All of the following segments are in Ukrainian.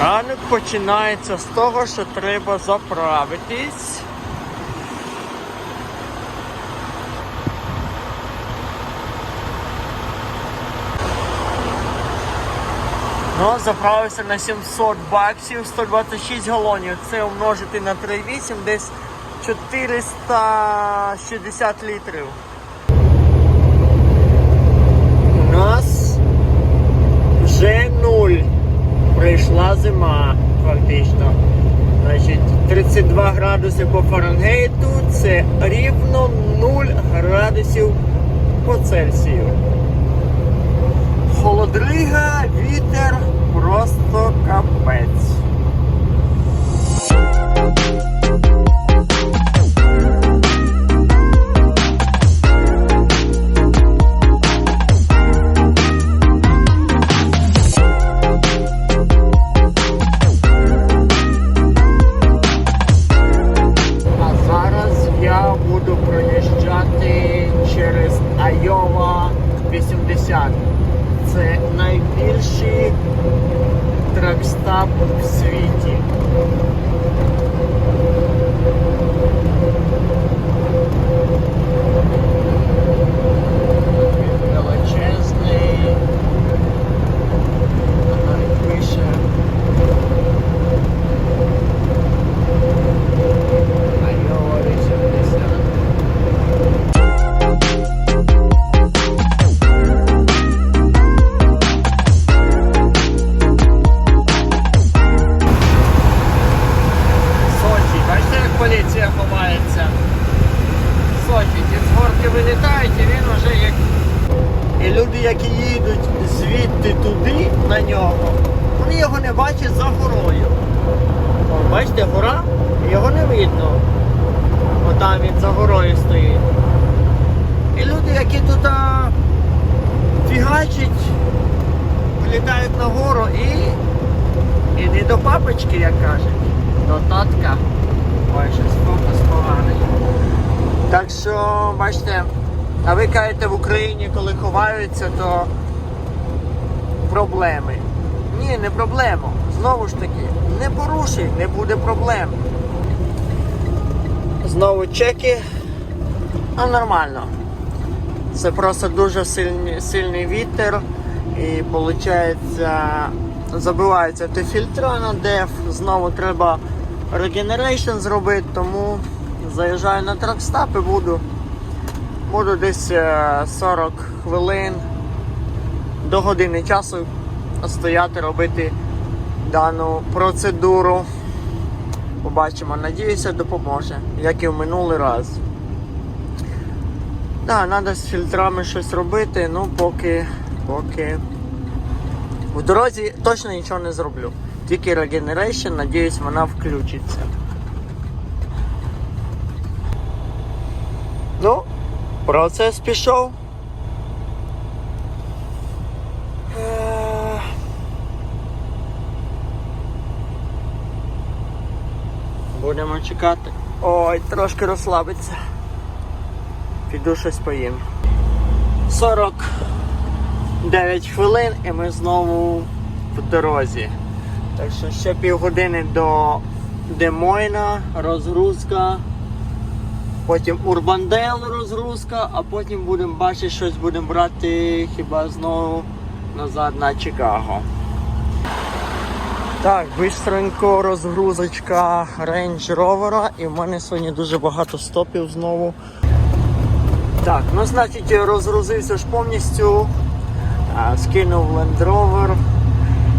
Ранок починається з того, що треба заправитись. Ну, заправився на 700 баксів, 126 галонів. Це умножити на 3,8, десь 460 літрів. У нас вже нуль. Прийшла зима, фактично. Значить, 32 градуси по Фаренгейту це рівно 0 градусів по Цельсію. Холодрига, вітер, просто капець. Тракстап люди, які їдуть звідти туди на нього, вони його не бачать за горою. О, бачите, гора, його не видно. Отам він за горою стоїть. І люди, які тут фігачать, вилітають на гору і Іди до папочки, як кажуть. До татка. Ой, щось фокус поганий. Так що, бачите, а ви кажете в Україні, коли ховаються, то проблеми. Ні, не проблема. Знову ж таки, не порушуй, не буде проблем. Знову чеки. А нормально. Це просто дуже сильний, сильний вітер і виходить забиваються ті фільтра на деф, знову треба регенерейшн зробити, тому заїжджаю на тракстап і буду, буду десь е, 40 хвилин до години часу стояти, робити дану процедуру. Побачимо, надіюся, допоможе, як і в минулий раз. Так, треба з фільтрами щось робити, ну поки, поки. В дорозі точно нічого не зроблю. Тільки Regeneration, надіюсь, вона включиться. Ну, процес пішов. Е, Будемо чекати. Ой, трошки розслабиться. Піду щось поїм. 49 хвилин і ми знову в дорозі. Так що ще півгодини до Демойна, розгрузка. Потім Урбандейл розгрузка, а потім будемо бачити, щось будемо брати хіба знову назад на Чикаго. Так, бистренько розгрузочка Range Rover і в мене сьогодні дуже багато стопів знову. Так, ну значить розгрузився ж повністю, скинув Land Rover.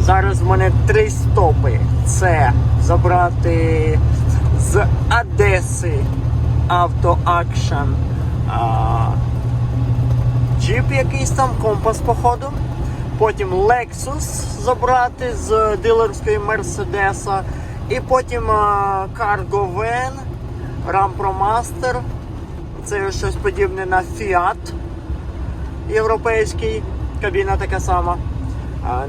Зараз в мене три стопи. Це забрати з Одеси Auto Action а, джип якийсь там, компас походу. Потім Lexus забрати з дилерської Мерседеса. І потім Cargo Van, Ram Pro Master. Це щось подібне на Fiat європейський, кабіна така сама,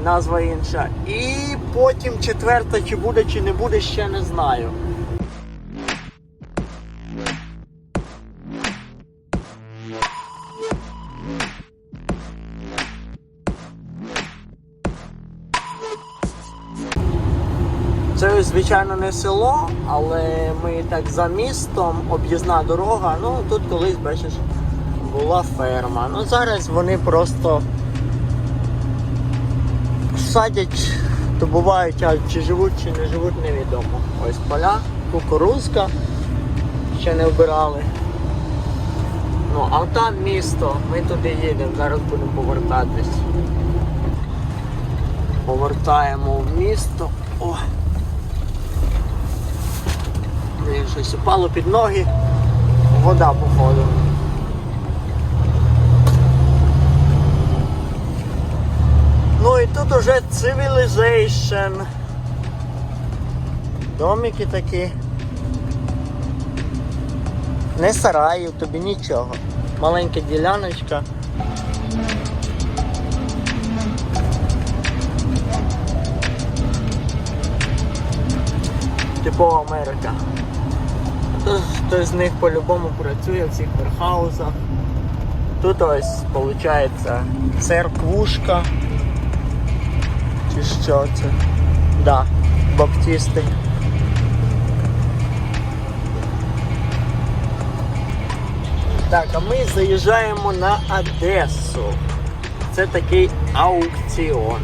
назва інша. І потім четверта, чи буде, чи не буде, ще не знаю. Звичайно, не село, але ми так за містом, об'їзна дорога. Ну тут колись, бачиш, була ферма. Ну зараз вони просто садять, добувають, а чи живуть, чи не живуть, невідомо. Ось поля, кукурузка ще не вбирали. Ну, а там місто, ми туди їдемо, зараз будемо повертатись. Повертаємо в місто. О! Щось упало під ноги. Вода походу. Ну і тут уже civilization. Домики такі. Не сараїв, тобі нічого. Маленька діляночка. Типова Америка. Хтось, з них по-любому працює в цих верхаусах. Тут ось виходить церквушка. Чи що це? Да, баптісти. Так, а ми заїжджаємо на Одесу. Це такий аукціон.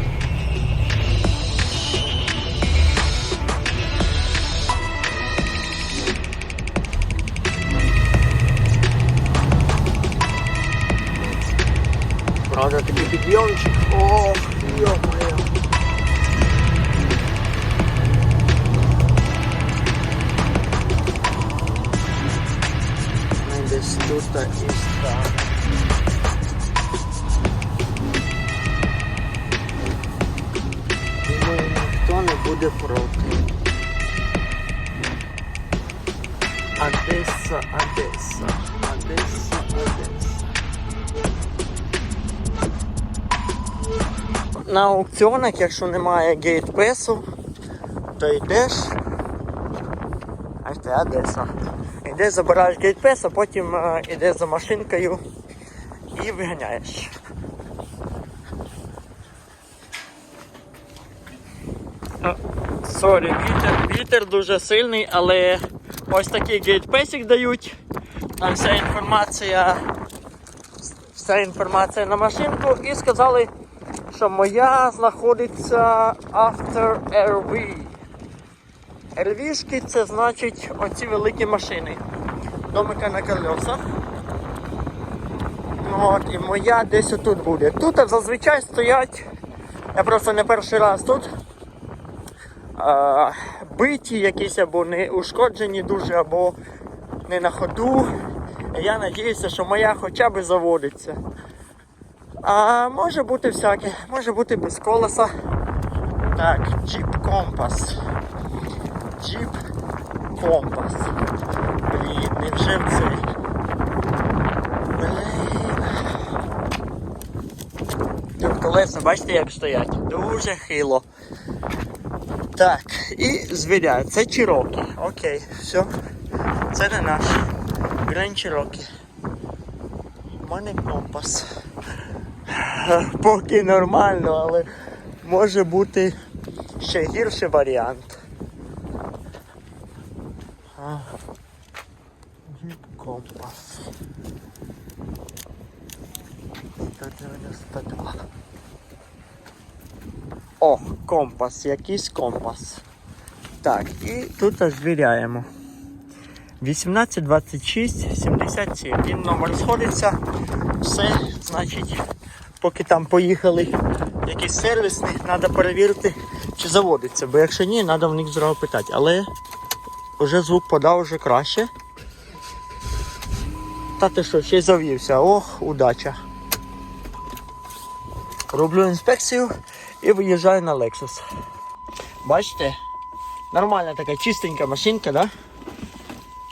Правда, такий підйомчик. Ох, йо-моє. Ми десь тут і стане. Думаю, ніхто не буде проти. Одеса, Одеса, Одеса, Одеса. На аукціонах, якщо немає гейтпесу, то йдеш. Аж це Одеса. Йдеш, забираєш гейтпес, а потім е, йдеш за машинкою і виганяєш. Сорі, вітер, вітер дуже сильний, але ось такий гейтпесик дають. Там вся інформація, вся інформація на машинку і сказали, що моя знаходиться after RV. RV-шки це значить оці великі машини. Домика на колесах. От, і моя десь отут буде. Тут зазвичай стоять, я просто не перший раз тут. А, биті якісь або не ушкоджені дуже, або не на ходу. Я надіюся, що моя хоча б заводиться. А може бути всяке, може бути без колеса. Так, Jeep Compass. Jeep Compass. Блін, невже в цей? Блін. Колеса, бачите, як стоять? Дуже хило. Так, і звіряю, це Чирокі. Окей, все. Це не наш. Grand Cherokee. У мене компас. Поки нормально, але може бути ще гірший варіант. Компас. 192. О, компас, якийсь компас. Так, і тут звіряємо. 18, 26, 77. Він номер сходиться. Все, значить, поки там поїхали якісь сервісні, треба перевірити, чи заводиться. Бо якщо ні, треба в них зразу питати. Але вже звук подав вже краще. Та ти що, ще й завівся. Ох, удача. Роблю інспекцію і виїжджаю на Lexus. Бачите? Нормальна така чистенька машинка, да?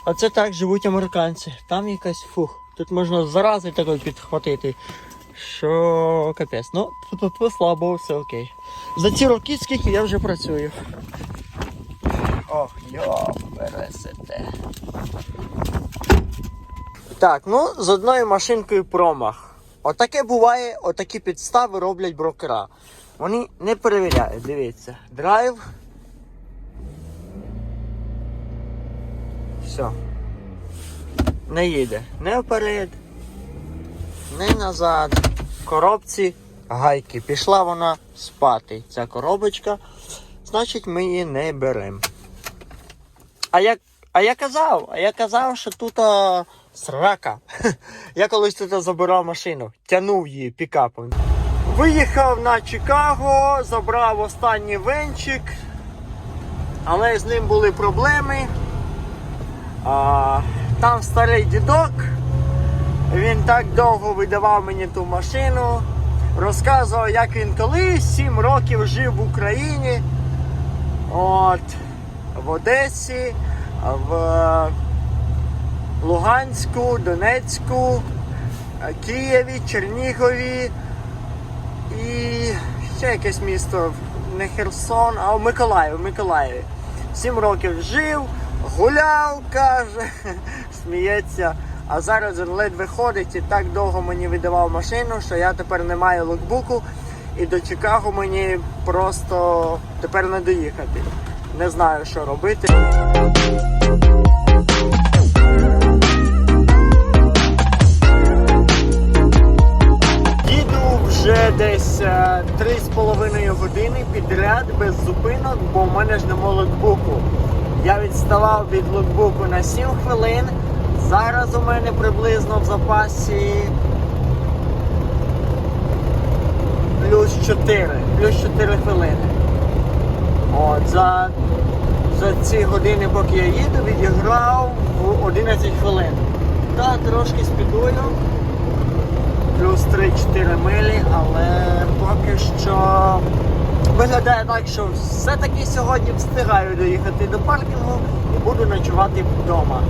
Оце так живуть американці. Там якась фух. Тут можна зарази такої підхватити. Що капець. Ну, тут слабо, все окей. За ці роки, скільки я вже працюю. Ох, йо, пересете. Так, ну з одною машинкою промах. Отаке буває, отакі підстави роблять брокера. Вони не перевіряють, дивіться. Драйв. Все. Не їде. Не вперед, не назад. В коробці гайки. Пішла вона спати. Ця коробочка. Значить, ми її не беремо. А я, а я казав, а я казав, що тут а, срака. Я колись тут забирав машину, тянув її пікапом. Виїхав на Чикаго, забрав останній венчик, але з ним були проблеми. А, там старий дідок, він так довго видавав мені ту машину, розказував, як він колись 7 років жив в Україні. От, в Одесі, в Луганську, Донецьку, Києві, Чернігові і ще якесь місто, не Херсон, а в Миколаєві, в Миколаєві. Сім років жив, гуляв, каже, сміється. А зараз він ледве ходить і так довго мені видавав машину, що я тепер не маю локбуку. І до Чикаго мені просто тепер не доїхати. Не знаю, що робити. Їду вже десь е, три з половиною години підряд без зупинок, бо в мене ж нема локбуку. Я відставав від локбуку на 7 хвилин. Зараз у мене приблизно в запасі плюс 4, плюс 4 хвилини. От, за, за ці години, поки я їду, відіграв в 11 хвилин. Так, трошки спідую плюс 3-4 милі, але поки що виглядає так, що все-таки сьогодні встигаю доїхати до паркінгу і буду ночувати вдома.